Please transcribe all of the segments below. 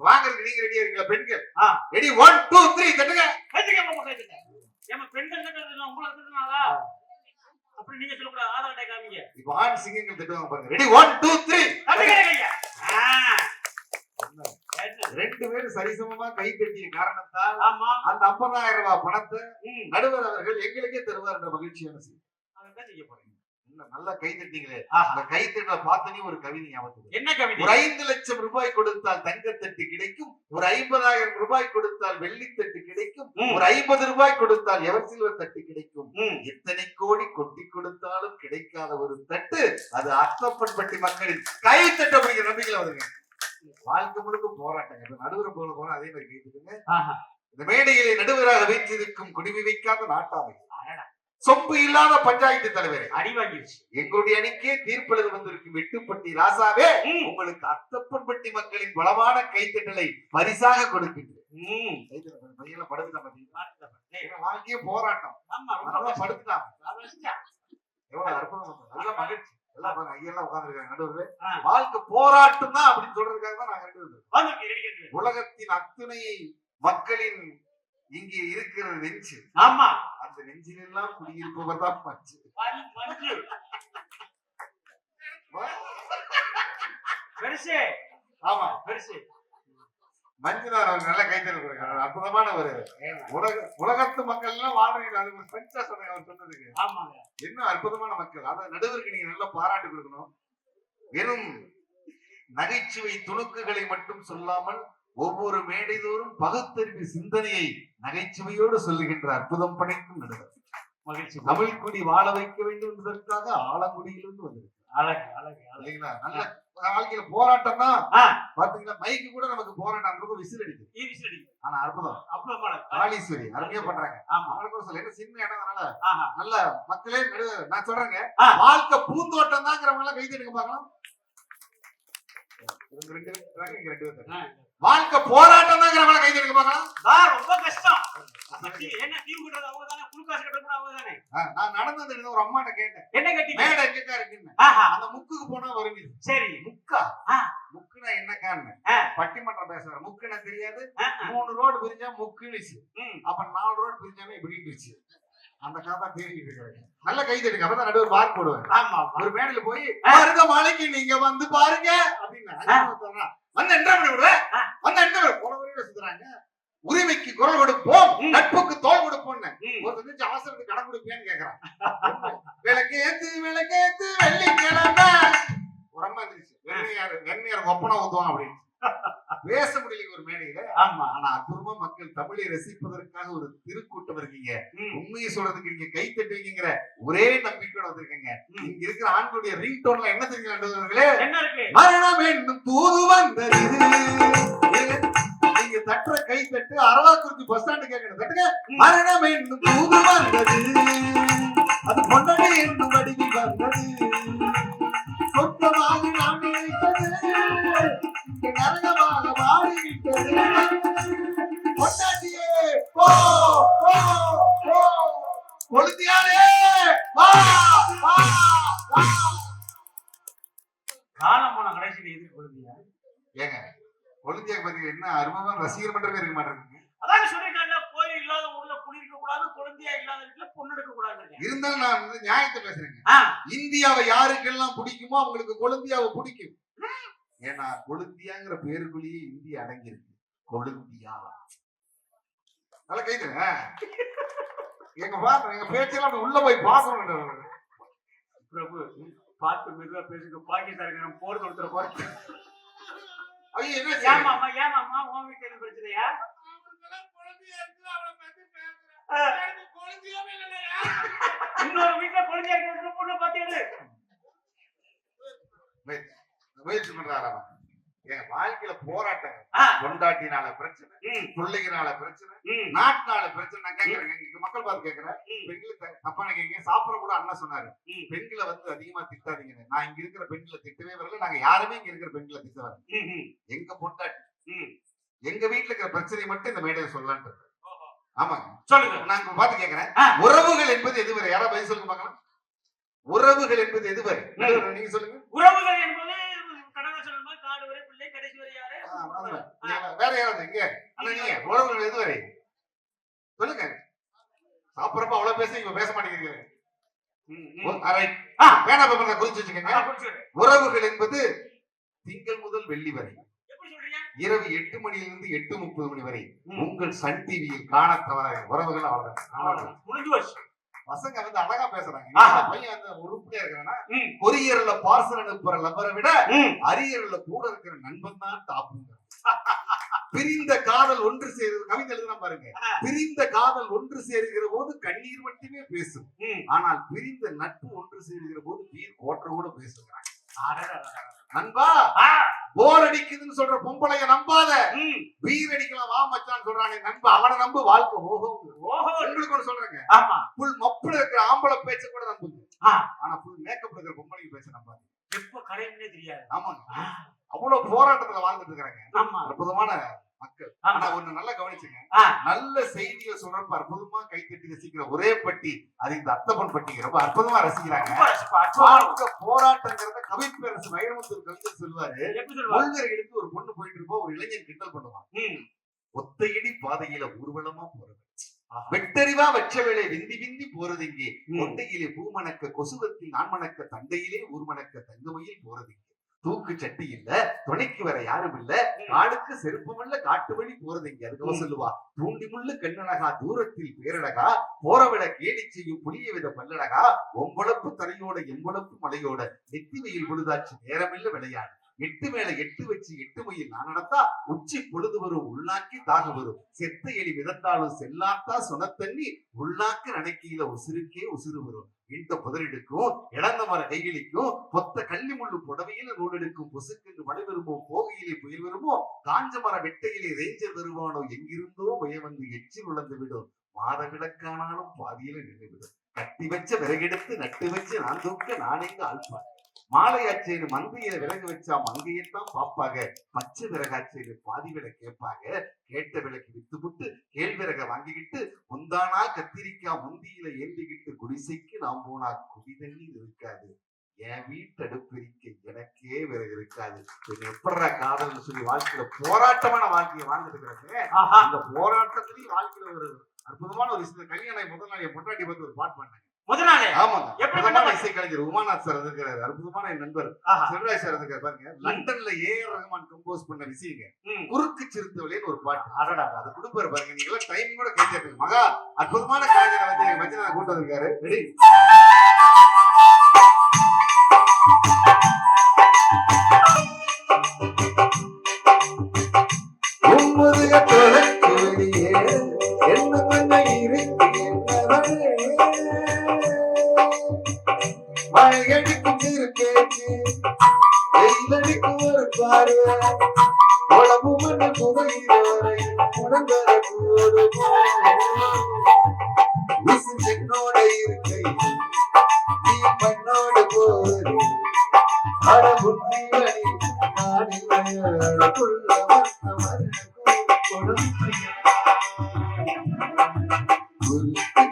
வாங்குறதுக்கு நீங்க ரெடியா இருக்கீங்களா பெண்கள். ரெடி ஒன் டூ த்ரீ தட்டுங்க கைத்துக்க மாமா கைத்துக்க ஏமா பெண்கள் தட்டுறது உங்களை தட்டுனாலா அப்படி நீங்க சொல்லக்கூடாது ஆதார் அட்டை காமிங்க. இப்போ ஆண் சிங்கங்கள் தட்டுவாங்க பாருங்க. ரெடி ஒன் டூ த்ரீ தட்டுங்க. என்ன? ரெண்டு பேரும் சரிசமமா கை தட்டிய காரணத்தால் அந்த 50000 ரூபாய் பணத்தை நடுவர் அவர்கள் எங்களுக்கே தருவார் என்ற மகிழ்ச்சியான செய்தி. அதான் செய்ய போறீங்க? நல்லா கை தட்டிங்களே. அந்த கை தட்டல பார்த்தனே ஒரு கவிதை வருது. என்ன கவிதை? ஒரு ஐந்து லட்சம் ரூபாய் கொடுத்தால் தங்கத்தட்டு கிடைக்கும். ஒரு ஐம்பதாயிரம் ரூபாய் கொடுத்தால் வெள்ளித்தட்டு கிடைக்கும். ஒரு ஐம்பது ரூபாய் கொடுத்தால் எவர் சில்வர் தட்டு கிடைக்கும் எத்தனை கோடி கொட்டி கொடுத்தாலும் கிடைக்காத ஒரு தட்டு அது அத்தப்பன்பட்டி மக்களின் கை தட்டு அப்படிங்கிற நம்பிக்கையில வருங்க. வாழ்க்கை முழுக்க போராட்டங்க. நடுவர் போல போறோம் அதே மாதிரி கேட்டுக்கோங்க. இந்த மேடையிலே நடுவராக வீற்றிருக்கும் குடிவி வைக்காத நாட்டாமை. சொப்பு இல்லாத பஞ்சாயத்து தலைவரே. அடி வாங்கிருச்சு எங்களுடைய அணிக்கே தீர்ப்பெழுது வந்திருக்கும் எட்டுப்பட்டி ராசாவே. உங்களுக்கு அத்தப்பன்பட்டி மக்களின் பலமான கைத்தட்டலை பரிசாக கொடுக்கின்றேன். வாழ்க்கையே போராட்டம். படுத்துட்டான். எவ்வளவு அற்புதம் நல்ல மகிழ்ச்சி. எல்லாம் ஐயெல்லாம் உட்கார்ந்துருக்காங்க நடுவுல. வாழ்க்கை போராட்டம் தான் அப்படின்னு சொல்றதுக்காக தான் நாங்க. உலகத்தின் அத்துணை மக்களின் இங்கே இருக்கிற நெஞ்சு. ஆமா. அந்த நெஞ்சில் எல்லாம் குடியிருப்பவர் தான் மஞ்சு பெருசு. ஆமா. பெருசு. மஞ்சுனார் அவர் நல்ல கைத்தறி கொடுக்கிறார். அற்புதமான ஒரு உலக உலகத்து மக்கள் எல்லாம் வாழ்றீங்க அது ஒரு பெஞ்சா சொன்னாங்க அவர் சொன்னதுக்கு. ஆமாங்க. என்ன அற்புதமான மக்கள். அத நடுவருக்கு நீங்க நல்ல பாராட்டு கொடுக்கணும். வெறும் நகைச்சுவை துணுக்குகளை மட்டும் சொல்லாமல் ஒவ்வொரு மேடைதோறும் பகுத்தறிவு சிந்தனையை நகைச்சுவையோடு சொல்லுகின்ற அற்புதம் படைக்கும் நடுவர். மகிழ்ச்சி. தமிழ் குடி வாழ வைக்க வேண்டும் என்பதற்காக ஆலங்குடியிலிருந்து வந்திருக்கு வாழ்க்கையில போராட்டம் தான். பாத்தீங்களா மைக்கு கூட நமக்கு போராட்டம். பக்கம் விசில் அடிக்குது. ஈவிஸ் அடி ஆனா அற்புதம். அப்புறமான காளீஸ்வரி அருமையா பண்றாங்க. ஆமா. அவங்களுக்கும் சொல்ல என்ன சின்ன இடம் அதனால நல்ல மக்களே நான் சொல்றேங்க. வாழ்க்கை பூந்தோட்டம் தாங்கிறவங்க எல்லாம் கைது எடுக்க பார்க்கலாம். இவங்க ரெண்டு இங்க ரெண்டு பேர். வாழ்க்கை போராட்டம் தாங்கிறவங்க கைது எடுக்க பார்க்கலாம். ரொம்ப கஷ்டம். என்ன தீவு கட்டுறது அவங்க தானே குளுக்காசு கட்டுறது அவங்க தானே ஆ, நான் நடந்தது ஒரு அம்மாட்ட கேட்டேன். என்ன கட்டிங்க? மேடை எங்கக்கா இருக்குன்னு. அந்த முக்குக்கு போனா வருங்குது சரி. முக்கா. முக்குனா என்ன காரணம். பட்டிமன்றம் பேசுற முக்குனா தெரியாது. மூணு ரோடு பிரிஞ்சா முக்குனுச்சு. அப்ப நாலு ரோடு பிரிஞ்சாமே இப்படி இருந்துச்சு அந்த கதை தேடிட்டு இருக்காங்க நல்ல கை தட்டுங்க அப்பதான் நடுவர் மார்க் போடுவாங்க ஆமா. ஒரு மேடையில போய். மருத மலைக்கு நீங்க வந்து பாருங்க. அப்படின்னு வந்து என்ன பண்ணி விடுவ. வந்து என்ன? புலவரையோட சுத்துறாங்க. உரிமைக்கு குரல் கொடுப்போம். நட்புக்கு தோல் கொடுப்போம்னு. ஒரு தெரிஞ்சு அவசரத்துக்கு கடன் கொடுப்பியான்னு கேக்குறான். விளக்கேத்து விளக்கேத்து வெள்ளிக்கிழமை. அம்மா இருந்துச்சு. வெண்ணையார் வெண்ணையார் ஒப்பனை ஊத்துவான் அப்படின்னு. பேச முடியல ஒரு மேடையில. ஆமா. ஆனா அற்புதமா மக்கள் தமிழை ரசிப்பதற்காக ஒரு திருக்கூட்டம் இருக்கீங்க. உண்மையை சொல்றதுக்கு நீங்க கை தட்டுவீங்கிற ஒரே நம்பிக்கையோட வந்திருக்கீங்க. இங்க இருக்கிற ஆண்களுடைய ரிங் டோன்ல என்ன தெரியுங்களே என்ன இருக்கு? மரணம் என்னும் தூது வந்தது. நீங்க தட்டுற கை தட்டு அரவாக்குறிச்சி பஸ் ஸ்டாண்டு கேட்கணும் தட்டுங்க. மரணம் என்னும் தூது வந்தது. அது பொன்னடி என்னும் வடிவில் வந்தது. சொந்தமாக நரகமாக மாறிவிட்டது பொன்னாட்டியே போ போ போ கொளுத்தியாரே வா வா வா காலம் போன கடைசியில் எதிர்ப்பு கொடுத்தீங்க ஏங்க கொளுத்தியாக பத்தி என்ன அருமையான ரசிகர் மன்றமே இருக்க மாட்டேங்குது அதான் சொல்லிருக்காங்க கோயில் இல்லாத ஊர்ல குடி இருக்க கூடாது குழந்தையா இல்லாத வீட்டுல பொண்ணு எடுக்க இருந்தாலும் நான் வந்து நியாயத்தை பேசுறேங்க. இந்தியாவை யாருக்கெல்லாம் பிடிக்குமோ அவங்களுக்கு கொழுந்தியாவை பிடிக்கும். ஏன்னா கொழுந்தியாங்கிற பேருக்குள்ளேயே இந்தியா அடங்கி இருக்கு கொழுந்தியா நல்ல கைதுங்க எங்க பாருங்க எங்க பேச்செல்லாம் உள்ள போய் பாக்கணும் பிரபு பார்த்து மெதுவா பேசுங்க. பாகிஸ்தான் போர் தொடுத்துற போறேன். ஐயோ என்ன ஏன் செய்யணும்? மாமா ஏன் மாமா உன் வீட்டுல எதுவும் பிரச்சனையா. இன்னொரு வீட்டுல குழந்தையா இருக்கிற பொண்ணு பாத்தீங்களு முயற்சி பண்றாரு அவன் எங்க வாழ்க்கையில போராட்டம் ஆ. கொண்டாட்டினால பிரச்சனை பிள்ளைங்கனால பிரச்சனை நாட்டினால பிரச்சனை. நான் கேக்குறேங்க இங்க மக்கள் பார்த்து கேக்குறேன். பெண்களை தப்பா நினைக்கிறீங்க சாப்பிட கூட அண்ணா சொன்னாரு. பெண்களை வந்து அதிகமா திட்டாதீங்க நான் இங்க இருக்கிற பெண்களை திட்டவே வரல. நாங்க யாருமே இங்க இருக்கிற பெண்களை திட்ட ம், எங்க பொண்டாட்டி. எங்க வீட்டுல இருக்கிற பிரச்சனை மட்டும் இந்த மேடையில சொல்லலான்ட்டு. ஆமாங்க. சொல்லுங்க. நான் இப்ப பார்த்து கேக்குறேன். உறவுகள் என்பது எதுவரை யாரா பதில் சொல்லுங்க பார்க்கலாம். உறவுகள் என்பது எதுவரை நீங்க சொல்லுங்க. உறவுகள் என்பது கடவுள் சொல்லும் காடு வரை பிள்ளை கடைசி வரை யாரு ஆ, அதுதான். நீங்க கிடையாது இங்க? ஆனா நீங்க உறவுகள் எதுவரை சொல்லுங்க. சாப்பிடறப்ப அவ்வளவு பேச இப்ப பேச மாட்டேங்கிறீங்க. பேனா பேப்பர் குறிச்சு வச்சுக்கோங்க. உறவுகள் என்பது திங்கள் முதல் வெள்ளி வரை. இரவு எட்டு மணியிலிருந்து எட்டு முப்பது மணி வரை. உங்கள் சன் டிவியில் காண தவற உறவுகள் அவ்வளவுதான். பசங்க வந்து அழகா பேசுறாங்க. பையன் வந்து உருப்படியா இருக்கானா. கொரியர்ல பார்சல் அனுப்புற லவ்வரை விட. அரியர்ல கூட இருக்கிற நண்பன் தான் டாப்புங்க. பிரிந்த காதல் ஒன்று சேருது கவிதை எழுதுனா பாருங்க. பிரிந்த காதல் ஒன்று சேருகிற போது கண்ணீர் மட்டுமே பேசும். ஆனால் பிரிந்த நட்பு ஒன்று சேருகிற போது வீர் கோட்டை கூட பேசுகிறாங்க. நண்பா. போர் அடிக்குதுன்னு சொல்ற பொம்பளைய நம்பாத. வீர் அடிக்கலாம் வா மச்சான் சொல்றானே நண்பா அவனை நம்பு வாழ்க்கை ஓஹோ ஓஹோ உங்களுக்கு ஒண்ணு சொல்றேங்க ஆமா புல் மப்புல இருக்கிற ஆம்பளை பேச்ச கூட நம்புங்க. ஆனா புல் மேக்கப்ல இருக்கிற பொம்பளைக்கு பேச்ச நம்பாது எப்ப கடையும்னே தெரியாது. ஆமாங்க. அவ்வளவு போராட்டத்துல வாழ்ந்துட்டு இருக்கிறாங்க. ஆமா. அற்புதமான மக்கள். ஆனா ஒண்ணு நல்லா கவனிச்சுங்க. நல்ல செய்திகள் சொல்றப்ப அற்புதமா கைத்தட்டி ரசிக்கிற ஒரே பட்டி அது இந்த அத்தப்பன் பட்டிங்க ரொம்ப அற்புதமா ரசிக்கிறாங்க. போராட்டங்கிறத கவிப்பேரசு வைரமுத்து கவிஞர் சொல்லுவாரு. கொள்கரை எடுத்து ஒரு பொண்ணு போயிட்டு இருப்போம் ஒரு இளைஞன் கிண்டல் பண்ணுவான். ஒத்தையடி பாதையில ஊர்வலமா ஆஹா. வெட்டறிவா வேலை விந்தி விந்தி போறது இங்கே. கொண்டையிலே பூமணக்க கொசுவத்தில் நான்மணக்க தண்டையிலே ஊர்மணக்க தங்கமையில் போறது இங்கே தூக்கு சட்டி இல்ல துணைக்கு வர யாரும் இல்ல. காடுக்கு செருப்பம் இல்ல காட்டு வழி போறது இங்க அதுக்கு. சொல்லுவா தூண்டி முள்ளு கண்ணழகா தூரத்தில் பேரழகா போறவிட கேலி செய்யும் புளிய வித பல்லழகா ஒம்பளப்பு தரையோட எம்பளப்பு மலையோட நெத்தி வெயில் பொழுதாச்சு நேரமில்ல விளையாடு எட்டு மேல எட்டு வச்சு எட்டு மயில். நான் நடத்தா உச்சி பொழுது வரும் உள்நாக்கி தாக வரும். செத்த எலி மிதந்தாலும் செல்லாத்தா சுனத்தண்ணி உள்நாக்கு நடக்கையில உசுருக்கே உசுறு வரும். இந்த புதரெடுக்கும் இழந்த மர கைகளிக்கும் பொத்த கள்ளி முள்ளு புடவையில நூலெடுக்கும் பொசுக்கென்று மழை வருமோ போகையிலே புயல் வருமோ காஞ்ச மர வெட்டையிலே ரேஞ்சர் வருவானோ எங்கிருந்தோ வய வந்து எச்சில் உழந்து விடும். மாத விளக்கானாலும் பாதியில நின்று விடும். கட்டி வச்ச விறகெடுத்து நட்டு வச்சு நான் தூக்க நானேங்க ஆழ்ப்பா மாலையாச்சேன்னு மந்தையில விறகு வச்சா மங்கையத்தான் பாப்பாங்க பச்சை விறகாச்சேன்னு பாதி விலை கேட்பாங்க கேட்ட விலைக்கு வித்துப்புட்டு கேழ்விறக வாங்கிக்கிட்டு முந்தானா கத்திரிக்காய் முந்தியில ஏந்திக்கிட்டு குடிசைக்கு நாம் போனா குடி தண்ணீர் இருக்காது. என் வீட்டடுப்பிரிக்க எனக்கே விறகு இருக்காது. பின்ன எப்படிடா காதல்னு சொல்லி வாழ்க்கையில போராட்டமான வாழ்க்கையை வாழ்ந்துட்டு. அந்த போராட்டத்திலையும் வாழ்க்கையில ஒரு அற்புதமான ஒரு கல்யாணம் முதல் நாள் என் பொண்டாட்டி பார்த்து ஒரு பாட்டு பண்ணாங்க முத நாளே ஆமாங்க. எப்படி இசை கலைஞர் உமாநாத் சார் இருக்கிறார் அற்புதமான என் நண்பர். ஆஹா. சிவராஜ் சார் இருக்கிறார் பாருங்க. லண்டன்ல ஏ ரஹ்மான் கம்போஸ் பண்ண விஷயங்க. குறுக்கு சிறுத்தவளேன்னு ஒரு பாட்டு. அடடா. அது கொடுப்பாரு பாருங்க. நீங்க எல்லாம் டைமிங் கூட மகா அற்புதமான கலைஞரை வந்து மஞ்சள் கூட்டு வந்திருக்காரு. ரெடி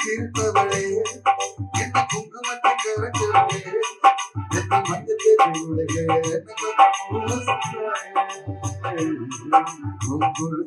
திருப்பவளே என்ன குங்குமத்தை கரைச்சவளே என்ன மஞ்சள் சூப்பர்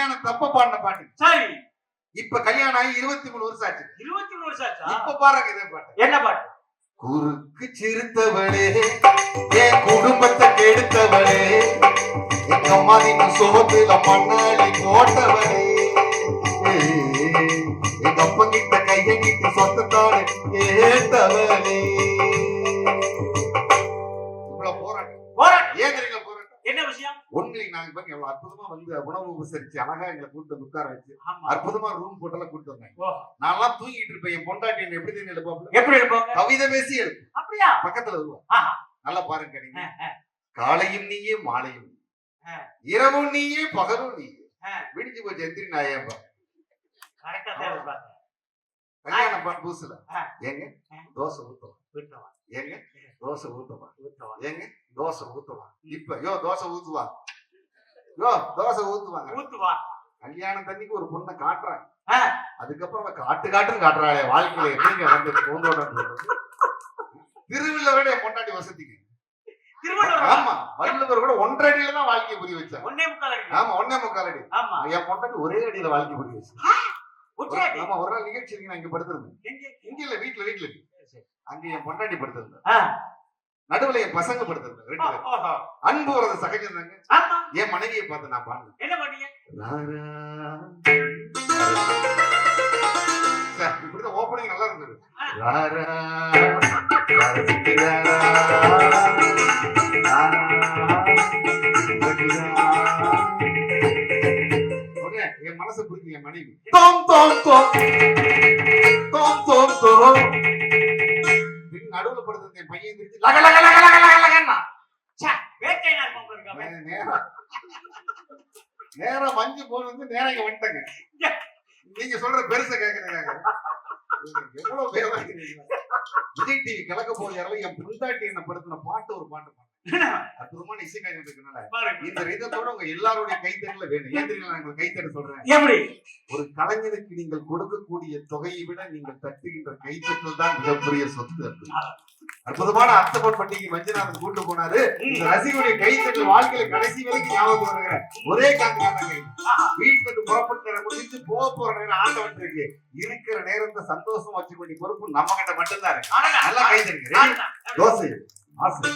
கல்யாணம் தப்ப பாடின பாட்டு. சரி. இப்ப கல்யாணம் ஆகி இருபத்தி மூணு வருஷம் ஆச்சு. இருபத்தி மூணு வருஷம் ஆச்சா? இப்ப பாருங்க இதே பாட்டு? என்ன பாட்டு? குறுக்கு சிறுத்தவளே என் குடும்பத்தை கெடுத்தவளே எங்க அம்மாவின் சோத்துல மண்ணாளி போட்டவளே. எங்க அப்பா கிட்ட கைய கிட்ட சொத்தத்தானே கேட்டவளே. ஒண்ணு நாங்க பாருங்க எவ்வளவு அற்புதமா வந்து உணவு உபசரிச்சு அழகா எங்களை கூட்டு வந்து உட்கார வச்சு அற்புதமா ரூம் போட்டெல்லாம் கூட்டு வந்தாங்க. ஓ, நான்லாம் தூங்கிட்டு இருப்பேன். என் பொண்டாட்டி என்ன எப்படி தெரியும் எழுப்பாப்புல எப்படி இருப்பாங்க கவிதை பேசி எழுப்பு அப்படியா? பக்கத்துல வருவா ஆஹா. நல்லா பாருங்க நீங்க. காலையும் நீயே மாலையும். இரவும் நீயே பகலும் நீயே. விடிஞ்சு போச்சு கரெக்டா தான் இருப்பாங்க கல்யாணம் புதுசுல. ஏங்க. தோசை விட்டுவா ஏங்க? தோசை ஊத்தவா ஏங்க? தோசை ஊத்துவா இப்ப யோ தோசை ஊத்துவா? யோ தோசை ஊத்துவாங்க. ஊத்துவா. கல்யாணம் தண்ணிக்கு ஒரு பொண்ணை காட்டுறாங்க. அதுக்கப்புறம் காட்டு காட்டுன்னு காட்டுறாளே வாழ்க்கையில எப்படிங்க வந்து? திருவள்ளுவரோட என் பொண்டாட்டி வசதிக்கு திருவள்ளுவர்? ஆமா வள்ளுவர் கூட ஒன்றரை அடியில தான் வாழ்க்கையை புரிய வச்சாங்க ஒன்னே முக்கால் அடி. ஆமா ஒன்னே முக்கால் அடி. ஆமா. என் பொண்டாட்டி ஒரே அடியில வாழ்க்கை புரிய வச்சு உச்சாடி ஆமா ஒரு நாள் நிகழ்ச்சி நான் இங்க படுத்திருந்தேன் எங்க? இங்க இல்ல வீட்டுல வீட்டுல இருக்கு. அங்க என் பொண்டாட்டி படுத்திருந்தேன். நடுவுல என் பசங்க படுத்திருந்தேன் ரெண்டு பேரும். அன்பு வரது சகஜம் தாங்க. என் மனைவியை பார்த்து நான் பாடுனேன். என்ன பண்ணீங்க இப்படிதான் ஓப்பனிங் நல்லா இருந்தது. இந்த ரிதத்தோட உங்க எல்லாருடைய கைத்தட்டல வேணும். ஏன் தெரியல நான் கைத்தட்ட சொல்றேன்? எப்படி? ஒரு கலைஞருக்கு நீங்கள் கொடுக்கக்கூடிய தொகையை விட நீங்கள் தட்டுகின்ற கைத்தட்டல் தான் மிகப்பெரிய சொத்து. அற்புதமான அர்த்தப்பட் பண்டிகை மஞ்சநாதன் கூட்டு போனாரு. இந்த ரசிகருடைய கைத்தட்டல் வாழ்க்கையில கடைசி வரைக்கும் ஞாபகம் வருகிற ஒரே காரணம் இருந்து புறப்பட்டு முடிஞ்சு போக போற நேரம் ஆண்டவன் இருக்கு இருக்கிற நேரத்தை சந்தோஷம் வச்சுக்க வேண்டிய பொறுப்பு நம்ம கிட்ட மட்டும்தான் இருக்கு. நல்லா கைத்தட்டுங்க. அடடா. தோசை. ஆசை.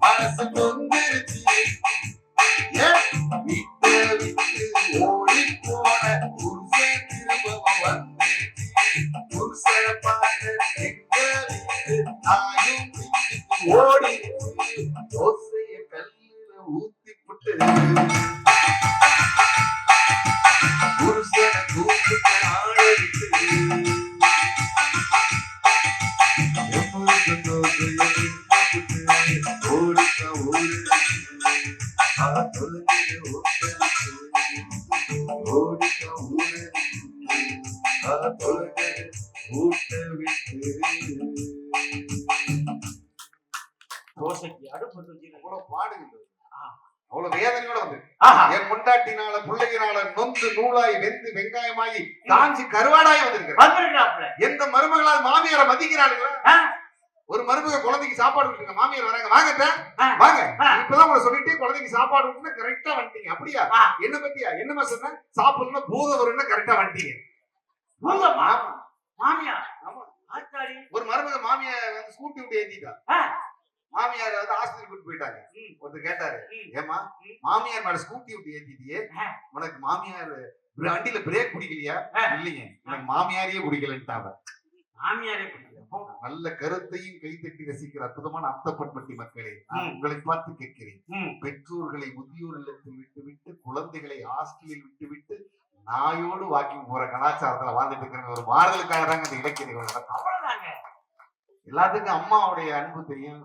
Manası kondirdi தோசைக்கு அடுப்பு தூக்கி அவ்வளவு பாடுகின்றது. அவ்வளவு வேதனையோட வந்து. என் முண்டாட்டினால பிள்ளையினால நொந்து நூலாய் வெந்து வெங்காயமாகி காஞ்சி கருவாடாய் வந்துருக்காப்ல எந்த மருமகளால் மாமியாரை மதிக்கிறாளுங்களா. ஒரு மருமக குழந்தைக்கு சாப்பாடு விட்டுருங்க மாமியார் வராங்க. வாங்க. வாங்க. இப்பதான் உங்களை சொல்லிட்டு குழந்தைக்கு சாப்பாடு விட்டுனா கரெக்டா வந்துட்டீங்க. அப்படியா. என்ன பத்தியா? என்னமா சொன்ன? சாப்பிடணும்னா பூதம் வரும்னா கரெக்டா வந்துட்டீங்க. பூதமா? மாமியா ஆமா. ஒரு மருமக மாமியார் வந்து ஸ்கூட்டி விட்டு ஏத்திட்டா. மாமியார் வந்து ஆஸ்பத்திரி கூட்டு போயிட்டாங்க. ஒருத்தர் கேட்டாரு. ஏமா. மாமியார் மேல ஸ்கூட்டி விட்டு ஏத்திட்டியே. உனக்கு மாமியார் வண்டியில பிரேக் பிடிக்கலையா. இல்லைங்க எனக்கு மாமியாரையே பிடிக்கலன்ட்டாங்க மாமியாரே. நல்ல கருத்தையும் கைத்தட்டி ரசிக்கிற அற்புதமான அத்தப்பட்பட்டி மக்களே நான். உங்களை பார்த்து கேட்கிறேன். பெற்றோர்களை முதியோர் இல்லத்தில் விட்டுவிட்டு குழந்தைகளை ஹாஸ்டலில் விட்டுவிட்டு நாயோடு வாக்கிங் போற கலாச்சாரத்துல வாழ்ந்துட்டு இருக்கிற ஒரு மாறுதலுக்காக தாங்க இந்த இலக்கிய நிகழ்வு நடக்கும் எல்லாத்துக்கும் அம்மாவுடைய அன்பு தெரியும்.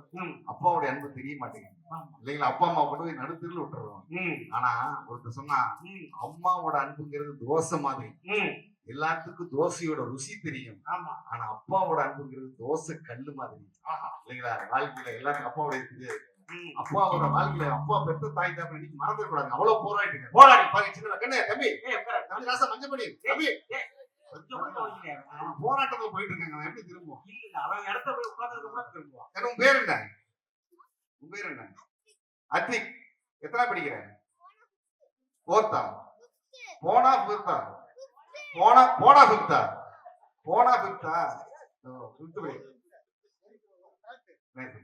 அப்பாவுடைய அன்பு தெரிய மாட்டேங்குது. இல்லைங்களா அப்பா அம்மா கொண்டு போய் நடுத்தரில் விட்டுருவோம் ம். ஆனா ஒருத்தர் சொன்னா. அம்மாவோட அன்புங்கிறது தோசை மாதிரி. எல்லாத்துக்கும் தோசையோட ருசி தெரியும் ஆனா அப்பாவோட அன்புங்கிறது தோசை கல்லு மாதிரி. இல்லைங்களா வாழ்க்கையில எல்லாத்துக்கும் அப்பாவோட இது ம். அப்பாவோட வாழ்க்கையில அப்பா பெத்த தாய் தான் இன்னைக்கு மறந்துட கூடாது அவ்வளவு போராடிங்க போராடி பாருங்க சின்ன கண்ணு தம்பி. தம்பி ராசா மஞ்சள் பண்ணி தம்பி போராட்டத்துல போயிட்டு இருக்காங்க எப்படி திரும்பும் இல்ல, அவன் இடத்த போய் உட்கார்ந்ததுக்கு அப்புறம் திரும்புவான். உன் பேர் என்ன? உன் பேர் என்ன? அத்விக். எத்தனை படிக்கிற? போர்த்தா போனா ஃபிஃப்தா போனா போனா ஃபிஃப்தா போனா ஃபிஃப்தா ஃபிஃப்த் படி. Nice.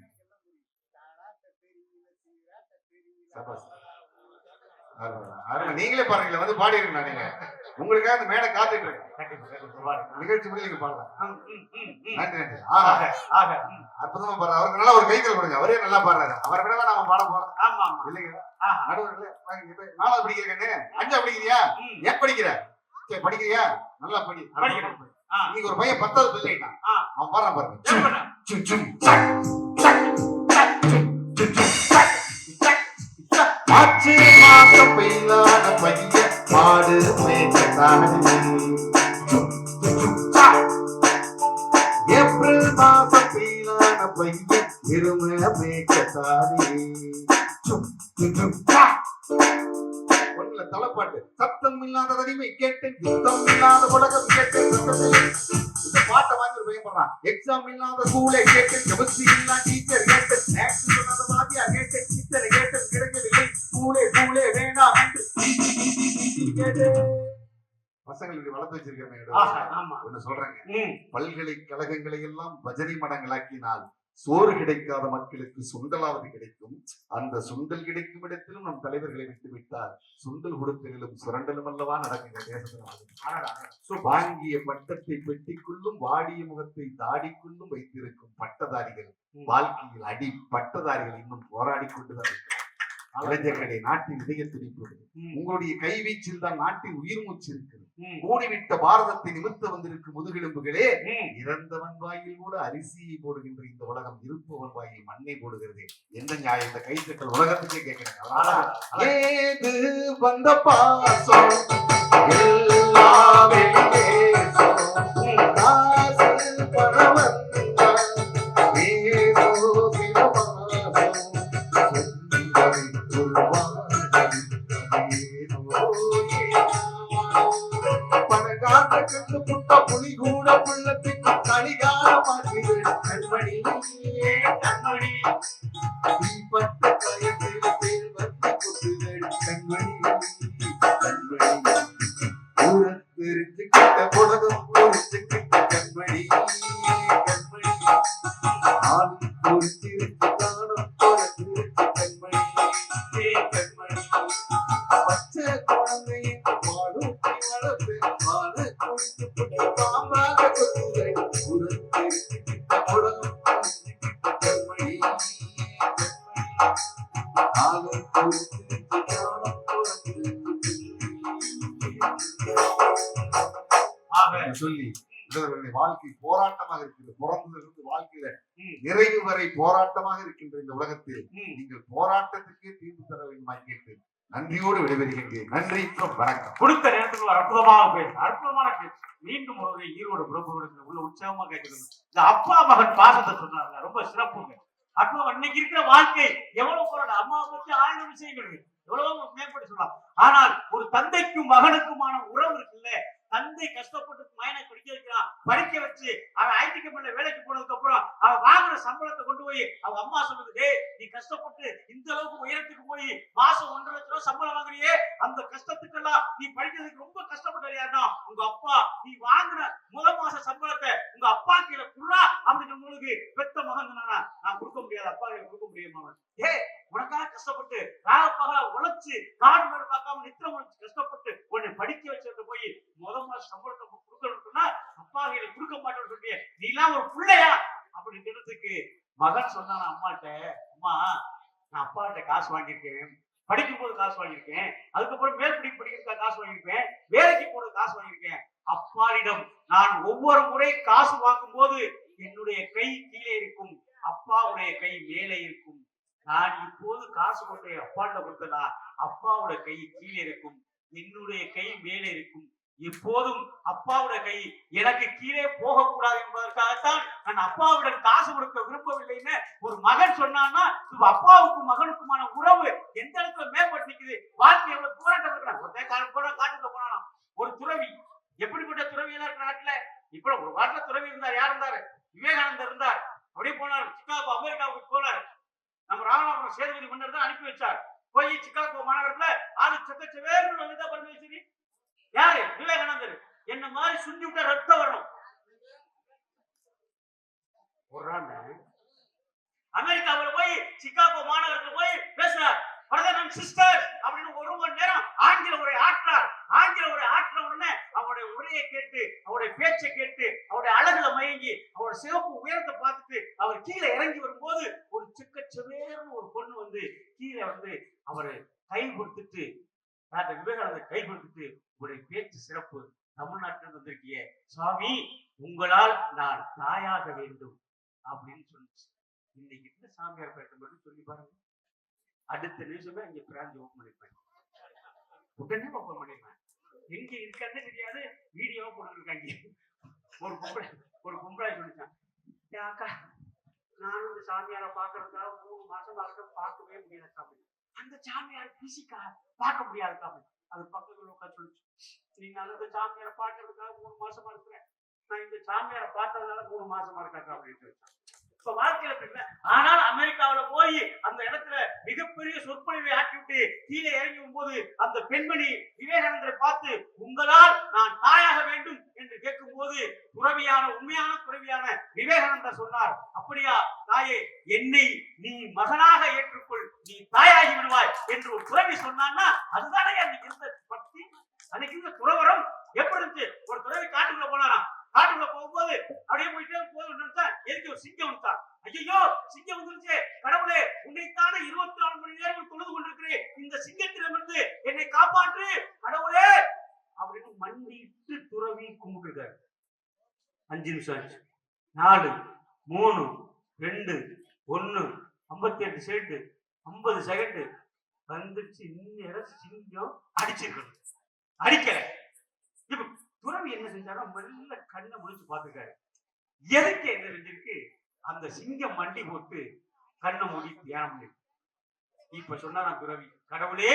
சபாஸ். நீங்களே பாருங்களேன் வந்து பாடிருங்க நீங்க உங்களுக்காக அந்த மேடை காத்துட்டு இருக்கு. நிகழ்ச்சி முடிய நீங்க பாடலாம். நன்றி நன்றி ஆஹா ஆக, ஆக. அற்புதமா பாடுறாரு அவருக்கு நல்லா ஒரு கைத்தல் கொடுங்க அவரே நல்லா பாடுறாரு அவரை விட நாம பாட போறோம் ஆமா, ஆமா. இல்லைங்க ஆஹா. நடுவர்களே நாலாவது படிக்கிற கண்ணு அஞ்சா படிக்கிறியா. ஏன் படிக்கிற சரி படிக்கிறியா நல்லா படி. ஆ. இன்னைக்கு ஒரு பையன் பத்தாவது ஆ. அவன் பாடுறான் பாருங்க என்ன பண்ண? சும், சும், சக், சக், சக், சும், சும், சும், சக், சக், சக். மார்ச்சு மாசம் பெய்தான பையன் மாடு மேய்க்கத்தானே. ஏப்ரல் மாச பெய்தான பைய எருமை மேய்க்கத்தானே. ஒண்ணுல தலைப்பாட்டு. சத்தம் இல்லாத தனிமை கேட்டேன் யுத்தம் இல்லாத உலகம் கேட்டேன் இந்த பாட்டை வாங்கி ஒரு எக்ஸாம் இல்லாத ஸ்கூலை கேட்டேன் கெமிஸ்ட்ரி இல்லா டீச்சர் கேட்டேன். மேக்ஸ் சொல்லாத வாத்தியார் கேட்டேன் டீச்சரை கேட்டேன் கிடைக்கவில்லை. ஸ்கூலே ஸ்கூலே வேண்டாம். பசங்களுக்கு வளர்த்து ஆமா. ஒண்ணு சொல்றேங்க. பல்கலைக்கழகங்களை எல்லாம் பஜனை மடங்களாக்கினால் சோறு கிடைக்காத மக்களுக்கு சுண்டலாவது கிடைக்கும் அந்த சுண்டல் கிடைக்கும் இடத்திலும் நம் தலைவர்களை விட்டு விட்டால் சுண்டல் கொடுத்தலும் சுரண்டலும் அல்லவா நடக்கின்ற தேசத்தில் அடடா. வாங்கிய பட்டத்தை பெட்டிக்குள்ளும் வாடிய முகத்தை தாடிக்குள்ளும் வைத்திருக்கும் பட்டதாரிகள். வாழ்க்கையில் அடி பட்டதாரிகள் இன்னும் போராடி கொண்டுதான் இருக்கிறார். இளைஞர்களே நாட்டின் இதய துடிப்பு. உங்களுடைய கைவீச்சில் தான் நாட்டின் உயிர் மூச்சு இருக்கிறது. கூடிவிட்ட பாரதத்தை நிமிர்த்த வந்திருக்கும் முதுகெலும்புகளே. இறந்தவன் வாயில் கூட அரிசியை போடுகின்ற இந்த உலகம் இருப்பவன் வாயில் மண்ணை போடுகிறது. எந்த நியாயம்? இந்த கைத்தட்டல் உலகத்துக்கே கேட்கிறேன். ஏது வந்த பாசம்? எல்லாமே பணக்கார புட்ட புலி கூட புள்ளத்துக்கு கலிகார மாற்றிடு கண்மணி கண்மணி. தீப்பட்ட கயத்தில் சொல்லி இவர்களுடைய வாழ்க்கை போராட்டமாக இருக்கிறது. பிறந்ததிலிருந்து வாழ்க்கையில. நிறைவு வரை போராட்டமாக இருக்கின்ற இந்த உலகத்தில். நீங்கள் போராட்டத்துக்கே தீர்வு தர வேண்டுமா கேட்டு நன்றியோடு விடைபெறுகின்றேன். நன்றி வணக்கம். கொடுத்த நேரத்துக்கு ஒரு அற்புதமாக பேசு. அற்புதமான பேச்சு. மீண்டும் ஒரு ஈரோடு புறப்படுவதற்கு உள்ள உற்சாகமா கேட்கிறது இந்த அப்பா மகன் பாசத்தை சொன்னாங்க ரொம்ப சிறப்புங்க. அற்புதம். இன்னைக்கு இருக்கிற வாழ்க்கை எவ்வளவு போராட்டம். அம்மாவை பத்தி ஆயிரம் விஷயங்கள் எவ்வளவு மேம்பட்டு சொல்லலாம். ஆனால் ஒரு தந்தைக்கும் மகனுக்குமான உறவு இருக்குல்ல? தந்தை கஷ்டப்பட்டு மயனை படிக்க வைக்கிறான். படிக்க வச்சு அவன் ஐடி கம்பெனில வேலைக்கு போனதுக்கு அப்புறம் அவன் வாங்குற சம்பளத்தை கொண்டு போய் அவங்க அம்மா சொல்லுது நீ கஷ்டப்பட்டு இந்த அளவுக்கு உயரத்துக்கு போய் மாசம் ஒன்றரை லட்சம் ரூபாய் சம்பளம் வாங்குறியே? அந்த கஷ்டத்துக்கெல்லாம் நீ படிக்கிறதுக்கு ரொம்ப கஷ்டப்பட்ட யாருன்னா உங்க அப்பா. நீ வாங்குற முதல் மாச சம்பளத்தை உங்க அப்பா கீழே குடுறா அப்படின்னு உங்களுக்கு பெத்த மகன் சொன்னானா நான் கொடுக்க முடியாது அப்பா கையில கொடுக்க முடியுமா அவன் ஏ உனக்காக கஷ்டப்பட்டு ராகப்பகலா உழைச்சு காடு மேடு பார்க்காம நித்திரம் உழைச்சு கஷ்டப்பட்டு உன்னை படிக்க வச்சிருந்த போய் முதல் மாச சம்பளத்தை கொடுக்கணும்னு சொன்னா அப்பா கையில கொடுக்க மாட்டேன்னு சொல்லியே நீ எல்லாம் ஒரு பிள்ளையா அப்படின்னு கேட்டதுக்கு மகன் சொன்னானா அம்மாட்ட அம்மா நான் அப்பாட்ட காசு வாங்கியிருக்கேன். படிக்கும் போது காசு வாங்கியிருக்கேன். அதுக்கப்புறம் மேல் படிப்பு படிக்கிறதுக்காக காசு வாங்கியிருக்கேன் வேலைக்கு போறது காசு வாங்கியிருக்கேன். அப்பாவிடம் நான் ஒவ்வொரு முறை காசு வாங்கும் போது என்னுடைய கை கீழே இருக்கும். அப்பாவுடைய கை மேலே இருக்கும். நான் இப்போது காசு கொண்டு அப்பாட்ட கொடுத்தனா அப்பாவோட கை கீழே இருக்கும். என்னுடைய கை மேலே இருக்கும். எப்போதும் அப்பாவோட கை எனக்கு கீழே போகக்கூடாது என்பதற்காகத்தான் நான் அப்பாவிடம் காசு கொடுக்க விரும்பவில்லைன்னு ஒரு மகன் சொன்னான்னா இப்ப அப்பாவுக்கும் மகனுக்குமான உறவு எந்த இடத்துல மேம்பட்டு நிக்குது? வாழ்க்கை எவ்வளவு போராட்டம் இருக்கிறாங்க ஒருத்தன் காட்டு கூட காட்டுக்குள்ள போனானா ஒரு துறவி. எப்படிப்பட்ட துறவி எல்லாம் இருக்கிற நாட்டுல? இப்ப ஒரு காட்டுல துறவி இருந்தார். யார் இருந்தாரு? விவேகானந்தர் இருந்தார். அப்படியே போனார். சிக்காகோ அமெரிக்காவுக்கு போனார். நம்ம ராமநாதபுரம் சேதுபதி மன்னர் தான் அனுப்பி வச்சார். போய் சிக்காகோ மாநகரத்துல ஆளு செத்த செவேர்னு வனிதா பரமேஸ்வரி. யாரு? விவேகானந்தர். என்ன மாதிரி சுண்டி விட்டா ரத்தம் வரணும் அமெரிக்காவுல போய் சிக்காகோ மாநகரத்துல போய் பேசுறார். பிரதமர் சிஸ்டர் அப்படின்னு ஒரு மணி நேரம் ஆங்கில உரை ஆற்றார். ஆங்கில உரை ஆற்ற உடனே அவருடைய உரையை கேட்டு அவருடைய பேச்சை கேட்டு அவருடைய அழகுல மயங்கி அவருடைய சிவப்பு உயரத்தை பார்த்துட்டு அவர் கீழே இறங்கி வரும்போது ஒரு சிக்க செவேர்னு ஒரு பொண்ணு வந்து கீழே வந்து அவரை கை கொடுத்துட்டு டாக்டர் விவேகானந்தர் கை கொடுத்துட்டு உங்களுடைய பேச்சு சிறப்பு. தமிழ்நாட்டில் வந்திருக்கிய. சுவாமி உங்களால் நான் தாயாக வேண்டும். அப்படின்னு சொல்லிச்சு. இன்னைக்கு இந்த சாமியார் பேட்டை மட்டும் சொல்லி பாருங்க. அடுத்த நிமிஷமே இங்க பிராஞ்ச் ஓப்பன் பண்ணிருப்பேன் உடனே ஓப்பன் பண்ணிருப்பேன் எங்க இருக்கான்னு தெரியாது. வீடியோவா போட்டுருக்காங்க. ஒரு பொம்பளை ஒரு பொம்பளை சொல்லிச்சான் "ஏ அக்கா நானும் இந்த சாமியாரை பாக்குறதுக்காக மூணு மாசம் ஆகட்டும் பார்க்கவே முடியல சாமி. அந்த சாமியார் பிசிக்கா பார்க்க முடியாது சாமி. அது பக்கத்துல உட்காந்து சொல்லிச்சு. நீங்க அந்த சாமியாரை பாக்குறதுக்காக மூணு மாசமா இருக்கிறேன் நான் இந்த சாமியாரை பார்த்ததுனால மூணு மாசமா இருக்காங்க அப்படின்னு சொல்லிச்சான். இப்ப வாழ்க்கையில அப்படி ஆனால் அமெரிக்காவில போய் அந்த இடத்துல மிகப்பெரிய சொற்பொழிவை ஆக்கிவிட்டு கீழே இறங்கி போது அந்த பெண்மணி விவேகானந்தரை பார்த்து உங்களால் நான் தாயாக வேண்டும் என்று கேட்கும்போது துறவியான உண்மையான துறவியான விவேகானந்தர் சொன்னார் அப்படியா தாயே என்னை நீ மகனாக ஏற்றுக்கொள் நீ தாயாகி விடுவாய் என்று ஒரு துறவி சொன்னான்னா அதுதானே அன்னைக்கு இருந்த பக்தி அன்னைக்கு இருந்த துறவரம் எப்படி இருந்துச்சு ஒரு துறவி காட்டுக்குள்ள போனாராம் காட்டுக்குள்ள போகும்போது அப்படியே போயிட்டே போது நினைச்சா எதுக்கு ஒரு சிங்கம் வந்துட்டா ஐயோ சிங்கம் வந்துருச்சு கடவுளே உன்னைத்தானே இருபத்தி நாலு மணி நேரம் தொழுது கொண்டிருக்கிறேன் இந்த சிங்கத்திடமிருந்து என்னை காப்பாற்று கடவுளே அப்படின்னு மண்டிட்டு துறவி கும்பிட்டுருக்காரு அஞ்சு நிமிஷம் ஆச்சு நாலு மூணு ரெண்டு ஒண்ணு ஐம்பத்தி எட்டு செகண்ட் ஐம்பது செகண்ட் வந்துருச்சு இந்நேரம் சிங்கம் அடிச்சிருக்கணும் அடிக்கல. இப்ப துறவி என்ன செஞ்சாரோ மெல்ல கண்ணை முடிச்சு பார்த்துக்காரு எதுக்கு என்ன செஞ்சிருக்கு? அந்த சிங்கம் மண்டி போட்டு கண்ணை மூடி தியானம் பண்ணி இப்ப சொன்னாராம் துறவி கடவுளே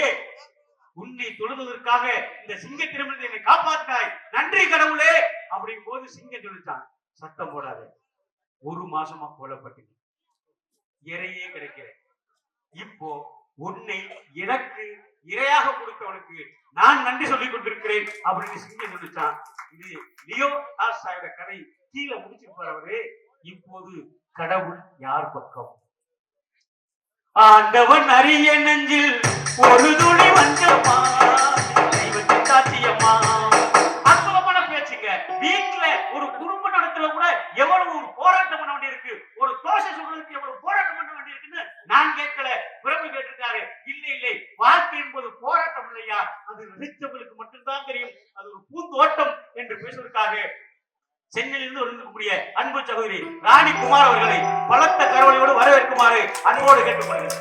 உன்னை தொழுவதற்காக இந்த சிங்கத்திடமிருந்து என்னை காப்பாற்றினாய். நன்றி கடவுளே. அப்படிங்கும் போது சிங்கம் சொல்லிச்சான் சத்தம் போடாத. ஒரு மாசமா கொல்லப்பட்டு இறையே கிடைக்கிறேன் இப்போ உன்னை எனக்கு இரையாக கொடுத்தவனுக்கு நான் நன்றி சொல்லிக் கொண்டிருக்கிறேன் அப்படின்னு சிங்கம் சொல்லிச்சான் இது லியோ டால்ஸ்டாயோட கதை. கீழே முடிச்சிருப்பார் அவரு. இப்போது கடவுள் யார் பக்கம்? ஆண்டவன் அரிய நெஞ்சில் ஒரு துளி வஞ்சமா? தெய்வத்தை அற்புதமான பேச்சுங்க. வீட்டுல ஒரு குடும்ப நடத்துல கூட எவ்வளவு ஒரு போராட்டம் பண்ண வேண்டியிருக்கு? ஒரு தோசை சொல்றதுக்கு எவ்வளவு போராட்டம் பண்ண வேண்டியிருக்குன்னு நான் கேட்கல பிறப்பு கேட்டிருக்காரு இல்லை இல்லை வாழ்க்கை என்பது போராட்டம் இல்லையா அது ரசித்தவங்களுக்கு மட்டும்தான் தெரியும் அது ஒரு பூந்தோட்டம் என்று பேசுவதற்காக சென்னையிலிருந்து இருக்கக்கூடிய அன்பு சகோதரி ராணி குமார் அவர்களை பலத்த கரவழியோடு வரவேற்குமாறு அன்போடு கேட்டுக்கொள்கிறேன்.